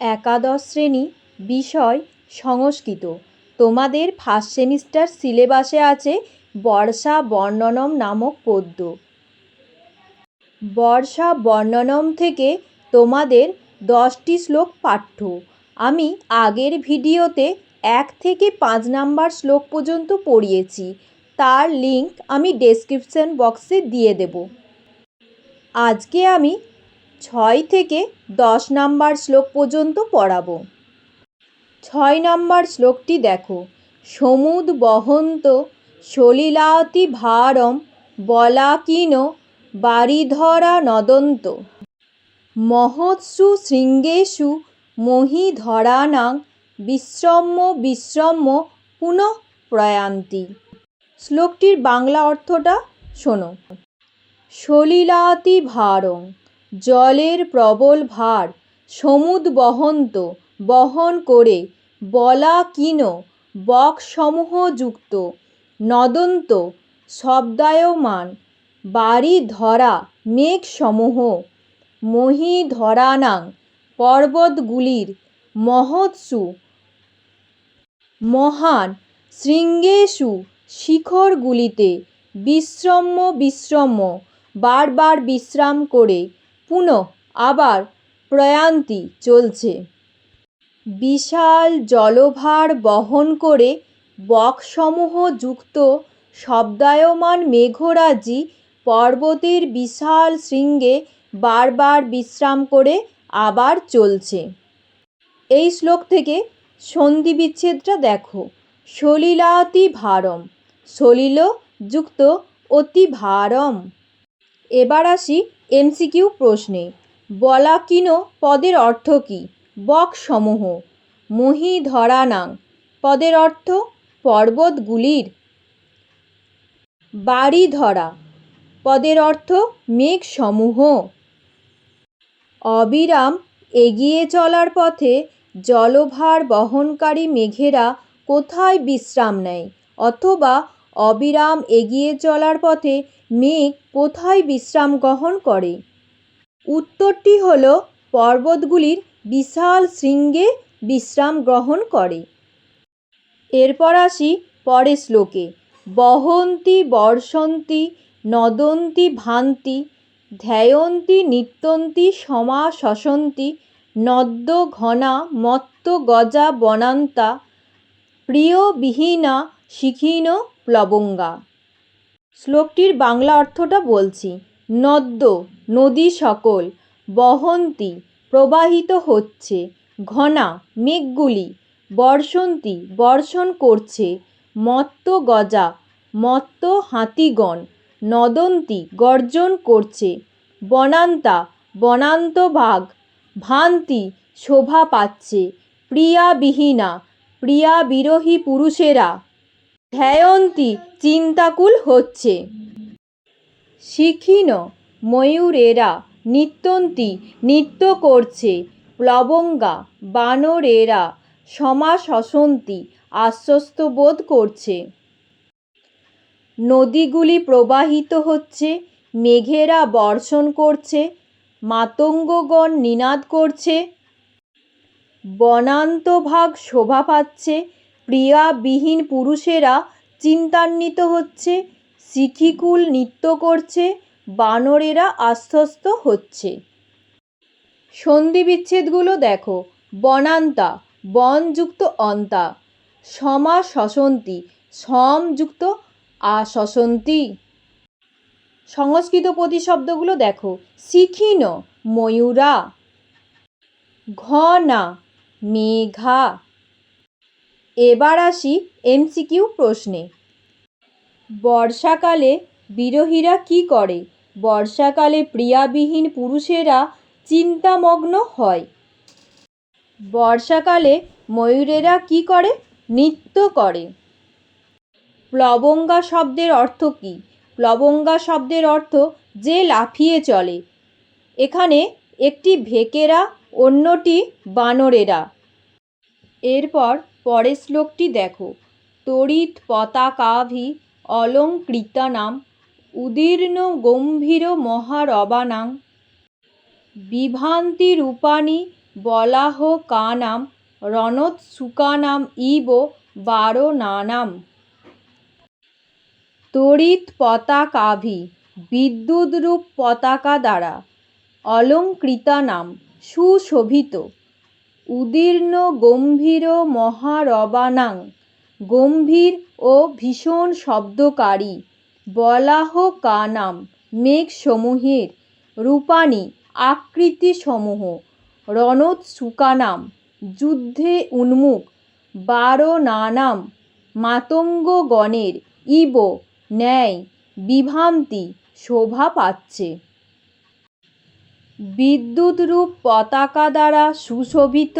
একাদশ শ্রেণি বিষয় সংস্কৃত। তোমাদের ফার্স্ট সেমিস্টার সিলেবাসে আছে বর্ষা বর্ণনম নামক পদ্য। বর্ষা বর্ণনম থেকে তোমাদের দশটি শ্লোক পাঠ্য। আমি আগের ভিডিওতে এক থেকে পাঁচ নাম্বার শ্লোক পর্যন্ত পড়িয়েছি। তার লিংক আমি ডেসক্রিপশন বক্সে দিয়ে দেব। আজকে আমি ছয় থেকে দশ নাম্বার শ্লোক পর্যন্ত পড়াবো। ছয় নাম্বার শ্লোকটি দেখো। সমুদ বহন্ত সলিলাতি ভারম বলাকিন বারিধরা নদন্ত। মহৎসু শৃঙ্গেষু মহিধরানাং বিশ্রম্য বিশ্রম্য পুনঃ প্রয়ান্তি। শ্লোকটির বাংলা অর্থটা শোনো। সলিলাতি ভারং জলের প্রবল ভার, সমুদ বহন্ত, বহন করে, বলা কিন, বকসমূহ যুক্ত, নদন্ত, শব্দায়মান, বাড়ি ধরা, মেঘসমূহ মহিধরানাং পর্বতগুলির, মহৎসু, মহান শৃঙ্গেষু শিখরগুলিতে, বিশ্রম্য বিশ্রম্য, বারবার বিশ্রাম করে পুনঃ আবার প্রয়ান্তি চলছে। বিশাল জলভার বহন করে বকসমূহ যুক্ত শব্দায়মান মেঘরাজি পর্বতের বিশাল শৃঙ্গে বারবার বিশ্রাম করে আবার চলছে। এই শ্লোক থেকে সন্ধি বিচ্ছেদটা দেখো। সলিলাতি ভারম, সলিল যুক্ত অতি ভারম। এবার আসি এমসিকিউ প্রশ্নে বলাকিনো পদের অর্থ কী? বকসমূহ, মহিধরানাং, পদের অর্থ পর্বতগুলির। বাড়ি ধরা পদের অর্থ মেঘসমূহ। অবিরাম এগিয়ে চলার পথে জলভার বহনকারী মেঘেরা কোথায় বিশ্রাম নেয়? অথবা অবিরাম এগিয়ে চলার পথে মেঘ কোথায় বিশ্রাম গ্রহণ করে? উত্তরটি হল, পর্বতগুলির বিশাল শৃঙ্গে বিশ্রাম গ্রহণ করে। এরপর আসি পরের শ্লোকে। বহন্তি বর্ষন্তি নদন্তি ভান্তি ধ্যায়ন্তি নিত্যন্তি সমা শসন্তি নদ্য ঘনা মত্ত গজা বনান্তা প্রিয়বিহীনা শিখিন প্লবঙ্গা। শ্লোকটির বাংলা অর্থটা বলছি, নদ্য, নদী সকল, বহন্তি, প্রবাহিত হচ্ছে, ঘনা, মেঘগুলি, বর্ষন্তি, বর্ষণ করছে, মত্ত গজা, মত্ত হাতিগণ, নদন্তি গর্জন করছে, বনান্তা, বনান্ত বাঘ, ভান্তি শোভা পাচ্ছে, প্রিয়াবিহীনা প্রিয়া বিরহী পুরুষেরা। ধ্যায়ন্তি চিন্তাকুল হচ্ছে। শিখিন ময়ূরেরা নিত্যন্তি নৃত্য করছে। প্লবঙ্গা বানরেরা সমাশসন্তি আশ্বস্ত বোধ করছে। নদীগুলি প্রবাহিত হচ্ছে, মেঘেরা বর্ষণ করছে, মাতঙ্গগণ নিনাদ করছে, বনান্তভাগ শোভা পাচ্ছে প্রিয়াবিহীন পুরুষেরা চিন্তান্বিত হচ্ছে, শিখিকুল নৃত্য করছে, বানরেরা আশ্বস্ত হচ্ছে। সন্ধি বিচ্ছেদগুলো দেখো, বনান্তা, বনযুক্ত অন্তা সমা শসন্তি সমযুক্ত আশসন্তি সংস্কৃত প্রতিশব্দগুলো দেখো, শিখিন, ময়ূরা। ঘনা মেঘা। এবার আসি এমসিকিউ প্রশ্নে। বর্ষাকালে বিরোহীরা কী করে? বর্ষাকালে প্রিয়াবিহীন পুরুষেরা চিন্তামগ্ন হয়। বর্ষাকালে ময়ূরেরা কী করে? নৃত্য করে। প্লবঙ্গা শব্দের অর্থ কী? প্লবঙ্গা শব্দের অর্থ যে লাফিয়ে চলে। এখানে একটি ভেকেরা, অন্যটি বানরেরা। এরপর পরের শ্লোকটি দেখো। তড়িৎ পতাকাভি অলঙ্কৃতানাম, উদীর্ণ গম্ভীর মহারবানাং। বিভান্তি রূপানি বলাহ কানাম রণত সুকানাম ইব বারো নানাম তড়িৎ পতাকাভি বিদ্যুৎরূপ পতাকা দ্বারা অলঙ্কৃতানাম, সুশোভিত। উদীর্ণ, গম্ভীর মহারবানাং। গম্ভীর ও ভীষণ শব্দকারী। বলাহ কানাম, মেঘসমূহের রূপানি আকৃতিসমূহ। রণোৎসুকানাম, যুদ্ধে উন্মুখ। বারণানাম মাতঙ্গগণের ইব, ন্যায়, বিভ্রান্তি, শোভা পাচ্ছে। বিদ্যুৎরূপ পতাকা দ্বারা সুশোভিত,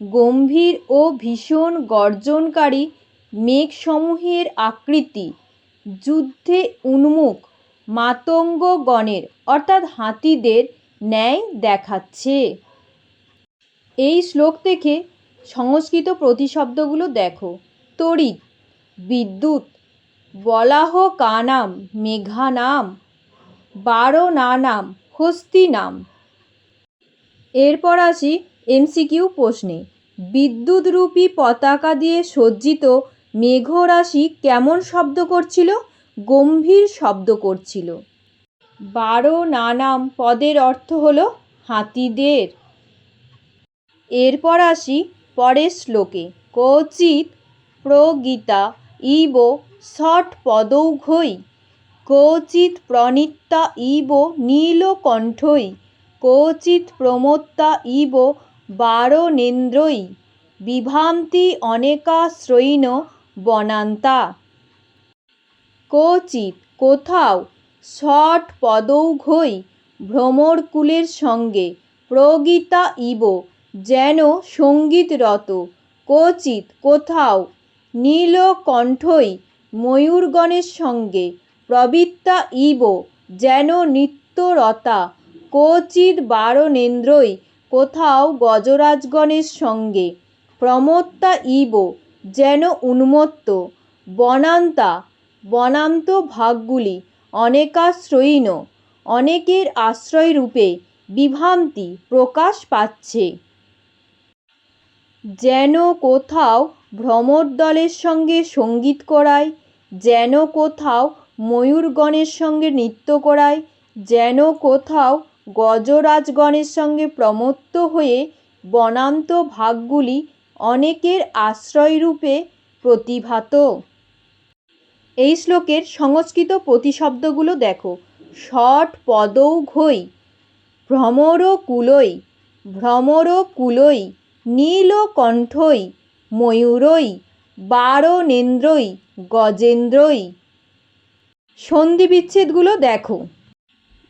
গম্ভীর ও ভীষণ গর্জনকারী মেঘসমূহের আকৃতি, যুদ্ধে উন্মুখ মাতঙ্গগণের, অর্থাৎ হাতিদের, ন্যায় দেখাচ্ছে। এই শ্লোক থেকে সংস্কৃত প্রতিশব্দগুলো দেখো। তড়িৎ, বিদ্যুৎ বলাহ কানাম মেঘানাম বারো নানাম হস্তিনাম এরপর আসি এমসিকিউ প্রশ্নে। বিদ্যুৎরূপী পতাকা দিয়ে সজ্জিত মেঘরাশি কেমন শব্দ করছিল? গম্ভীর শব্দ করছিল। বারো নানাম পদের অর্থ হলো হাতিদের। এরপর আসি পরের শ্লোকে। কচিত প্রগীতা ইব ষট পদৌঘৈ কচিত প্রণীতা ইব নীলকণ্ঠৈ, কচিত প্রমত্তা ইব বারণেন্দ্রৈ বিভান্তি অনেকাশ্রয়ীণ বনান্তা। কচিত, কোথাও, ষট পদৌঘৈ, ভ্রমরকুলের সঙ্গে, প্রগীতা ইব, যেন সঙ্গীতরত। কচিত, কোথাও নীলকণ্ঠই ময়ূরগণের সঙ্গে প্রবৃত্তা ইব, যেন নিত্যরতা, কচিত বারণেন্দ্রই কোথাও গজরাজগণের সঙ্গে। প্রমত্তা ইব, যেন উন্মত্ত, বনান্তা, বনান্ত ভাগগুলি অনেকাশ্রয়ীণ, অনেকের আশ্রয়রূপে বিভ্রান্তি প্রকাশ পাচ্ছে। যেন কোথাও ভ্রমরদলের সঙ্গে সংগীত করায়, যেন কোথাও ময়ূরগণের সঙ্গে নৃত্য করায় যেন কোথাও গজরাজগণের সঙ্গে প্রমত্ত হয়ে বনান্ত ভাগগুলি অনেকের আশ্রয়রূপে প্রতিভাত। এই শ্লোকের সংস্কৃত প্রতিশব্দগুলো দেখো। ষট পদৌঘৈ ভ্রমরকুলই ভ্রমরকুলই, নীলকণ্ঠই, ময়ূরই, বারণেন্দ্রই, গজেন্দ্রই। সন্ধি বিচ্ছেদগুলো দেখো।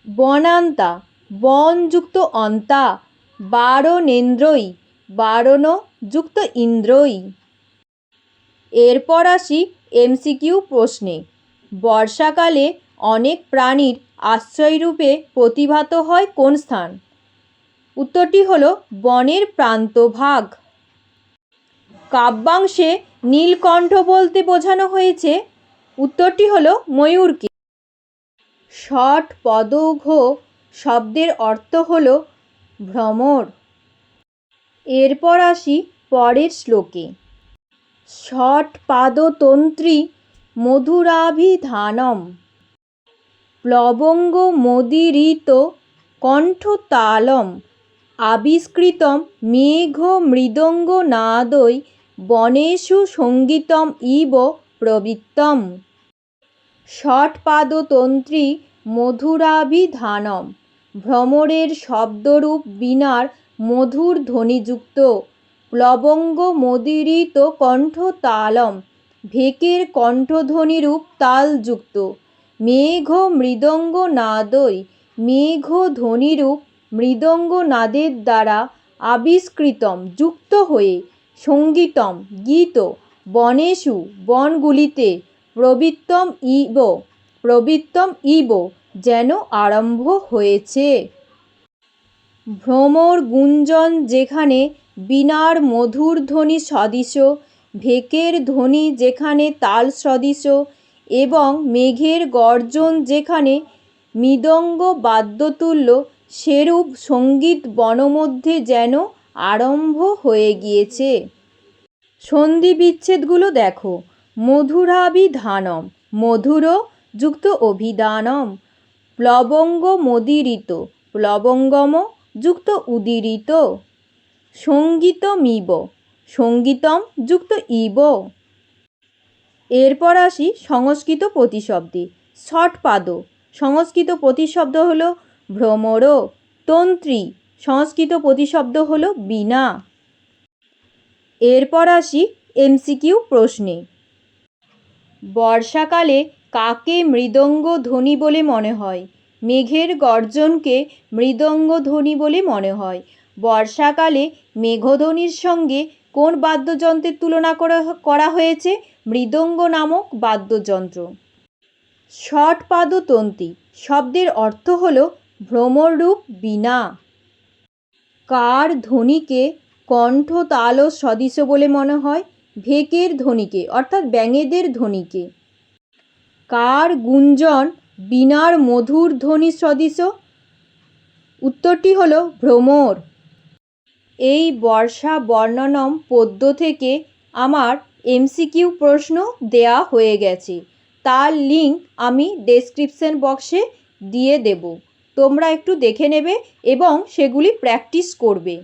বনান্তা, বনযুক্ত অন্তা, বারণেন্দ্রই বারণ যুক্ত ইন্দ্রই। এরপর আসি এমসিকিউ প্রশ্নে। বর্ষাকালে অনেক প্রাণীর আশ্রয়রূপে প্রতিভাত হয় কোন স্থান? উত্তরটি হল বনের প্রান্তভাগ কাব্যাংশে নীলকণ্ঠ বলতে বোঝানো হয়েছে উত্তরটি হলো ময়ূরকে। ষট পদঘ শব্দের অর্থ হল ভ্রমর। এরপর আসি পরের শ্লোকে। ষট পাদতন্ত্রী মধুরাভিধানম। প্লবঙ্গ মোদিরিত কণ্ঠতালম। আবিষ্কৃতম মেঘ মৃদঙ্গ নাদৈ বনেষু সঙ্গীতম ইব প্রবৃত্তম। ষটপাদতন্ত্রী মধুরাভিধানম। ভ্রমরের শব্দরূপ বীণার মধুর ধ্বনিযুক্ত প্লবঙ্গ মদিরিত কণ্ঠতালম। ভেকের কণ্ঠধ্বনিরূপ তালযুক্ত। মেঘ মৃদঙ্গ নাদই মেঘ ধ্বনিরূপ মৃদঙ্গ নাদের দ্বারা আবিষ্কৃতম, যুক্ত হয়ে সঙ্গীতম, গীত বনেষু বনগুলিতে প্রবৃত্তম ইব প্রবৃত্তম ইব যেন আরম্ভ হয়েছে। ভ্রমর গুঞ্জন যেখানে বীণার মধুর ধ্বনি সদৃশ, ভেকের ধ্বনি যেখানে তাল সদৃশ এবং মেঘের গর্জন যেখানে মৃদঙ্গ বাদ্যতুল্য, সেরূপ সংগীত বনমধ্যে যেন আরম্ভ হয়ে গিয়েছে। সন্ধি বিচ্ছেদগুলো দেখো। মধুরাভিধানম, মধুর যুক্ত অভিধানম। প্লবঙ্গ মদিরিত, প্লবঙ্গম যুক্ত উদিরিত। সঙ্গীতমিব, সঙ্গীতম যুক্ত ইব। এরপর আসি সংস্কৃত প্রতিশব্দে। ষটপাদ সংস্কৃত প্রতিশব্দ হলো ভ্রমর। তন্ত্রী, সংস্কৃত প্রতিশব্দ হলো বীণা। এরপর আসি এমসিকিউ প্রশ্নে। বর্ষাকালে কাকে মৃদঙ্গ ধ্বনি বলে মনে হয়? মেঘের গর্জনকে মৃদঙ্গ ধ্বনি বলে মনে হয়। বর্ষাকালে মেঘধ্বনির সঙ্গে কোন বাদ্যযন্ত্রের তুলনা করা হয়েছে? মৃদঙ্গ নামক বাদ্যযন্ত্র। ষটপাদতন্ত্রী শব্দের অর্থ হল ভ্রমররূপ বীণা কার ধ্বনিকে কণ্ঠ তাল ও সদৃশ বলে মনে হয়, ভেকের ধ্বনিকে, অর্থাৎ ব্যাঙেদের ধ্বনিকে। কার গুঞ্জন বীণার মধুর ধ্বনি সদৃশ উত্তরটি হল ভ্রমর। এই বর্ষা বর্ণনম পদ্য থেকে আমার এমসিকিউ প্রশ্ন দেয়া হয়ে গেছে। তার লিঙ্ক আমি ডেসক্রিপশন বক্সে দিয়ে দেব। তোমরা একটু দেখে নেবে এবং সেগুলি প্র্যাকটিস করবে।